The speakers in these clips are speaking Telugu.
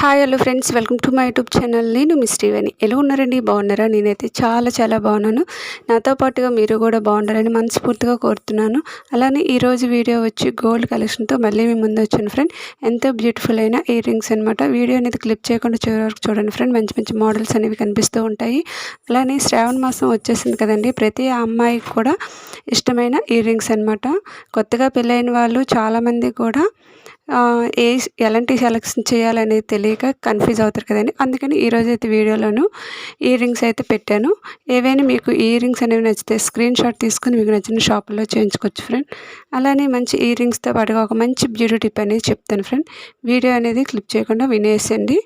Hi hello friends welcome to my YouTube channel నేను మిస్టీవని ఎలా ఉన్నారండి? బాగున్నారా? నేనైతే చాలా చాలా బాగున్నాను. నాతో పాటుగా మీరు కూడా బాగుండాలని మనస్ఫూర్తిగా కోరుతున్నాను. అలానే ఈరోజు వీడియో వచ్చి గోల్డ్ కలెక్షన్తో మళ్ళీ మీ ముందు వచ్చాను ఫ్రెండ్ ఎంతో బ్యూటిఫుల్ అయిన ఇయర్ రింగ్స్ అనమాట వీడియో అనేది క్లిప్ చేయకుండా చివరి వరకు చూడండి ఫ్రెండ్ మంచి మంచి మోడల్స్ అనేవి కనిపిస్తూ ఉంటాయి. అలానే శ్రావణ మాసం వచ్చేసింది కదండి. ప్రతి అమ్మాయికి కూడా ఇష్టమైన ఇయర్ రింగ్స్ అనమాట కొత్తగా పెళ్ళైన వాళ్ళు చాలామంది కూడా ఏ ఎలాంటి సెలెక్షన్ చేయాలనేది తెలియక కన్ఫ్యూజ్ అవుతారు కదండి. అందుకని ఈరోజు అయితే వీడియోలోను ఇయర్ రింగ్స్ అయితే పెట్టాను. ఏవైనా మీకు ఇయర్ రింగ్స్ అనేవి నచ్చితే స్క్రీన్ షాట్ తీసుకుని మీకు నచ్చిన షాపులో చేయించుకోవచ్చు ఫ్రెండ్. అలానే మంచి ఇయర్ రింగ్స్తో పాటుగా ఒక మంచి బ్యూటీ టిప్ అనేది చెప్తాను ఫ్రెండ్. వీడియో అనేది క్లిప్ చేయకుండా వినేసండి.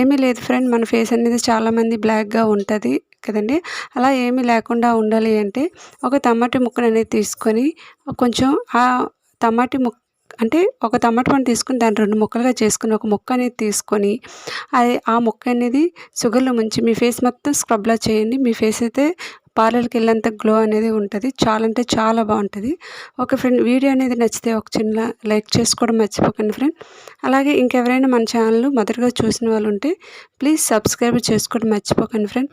ఏమీ లేదు ఫ్రెండ్ మన ఫేస్ అనేది చాలామంది బ్లాక్గా ఉంటుంది కదండి. అలా ఏమీ లేకుండా ఉండాలి అంటే ఒక తమాటి ముక్కను అనేది తీసుకొని కొంచెం ఆ టమాటీ ముక్క అంటే ఒక టమాటా పండు తీసుకుని దాన్ని రెండు ముక్కలుగా చేసుకుని ఒక ముక్క అనేది తీసుకొని అది ఆ ముక్క అనేది షుగర్లో ముంచి మీ ఫేస్ మొత్తం స్క్రబ్లా చేయండి. మీ ఫేస్ అయితే పార్లర్కి వెళ్ళేంత గ్లో అనేది ఉంటుంది. చాలా అంటే చాలా బాగుంటుంది. ఒక ఫ్రెండ్ వీడియో అనేది నచ్చితే ఒక చిన్న లైక్ చేసుకోవడం మర్చిపోకండి ఫ్రెండ్. అలాగే ఇంకెవరైనా మన ఛానల్ మొదటగా చూసిన వాళ్ళు ఉంటే ప్లీజ్ సబ్స్క్రైబ్ చేసుకోవడం మర్చిపోకండి ఫ్రెండ్.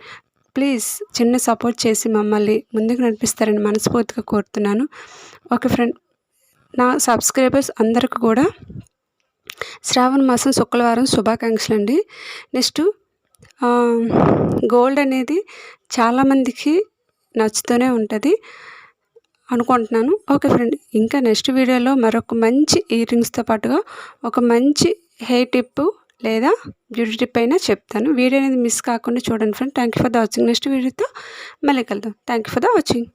ప్లీజ్ చిన్న సపోర్ట్ చేసి మమ్మల్ని ముందుకు నడిపిస్తారని మనస్ఫూర్తిగా కోరుతున్నాను. Okay friend. నా సబ్స్క్రైబర్స్ అందరికి కూడా శ్రావణ మాసం శుక్రవారం శుభాకాంక్షలు అండి నెక్స్ట్ గోల్డ్ అనేది చాలామందికి నచ్చుతూనే ఉంటుంది అనుకుంటున్నాను. ఓకే ఫ్రెండ్ ఇంకా నెక్స్ట్ వీడియోలో మరొక మంచి ఇయర్ రింగ్స్తో పాటుగా ఒక మంచి హెయిర్ టిప్ లేదా బ్యూటీ టిప్ అయినా చెప్తాను. వీడియో అనేది మిస్ కాకుండా చూడండి friend. Thank you for the watching. Next వీడియోతో మళ్ళీ కలుద్దాం. Thank you for the watching.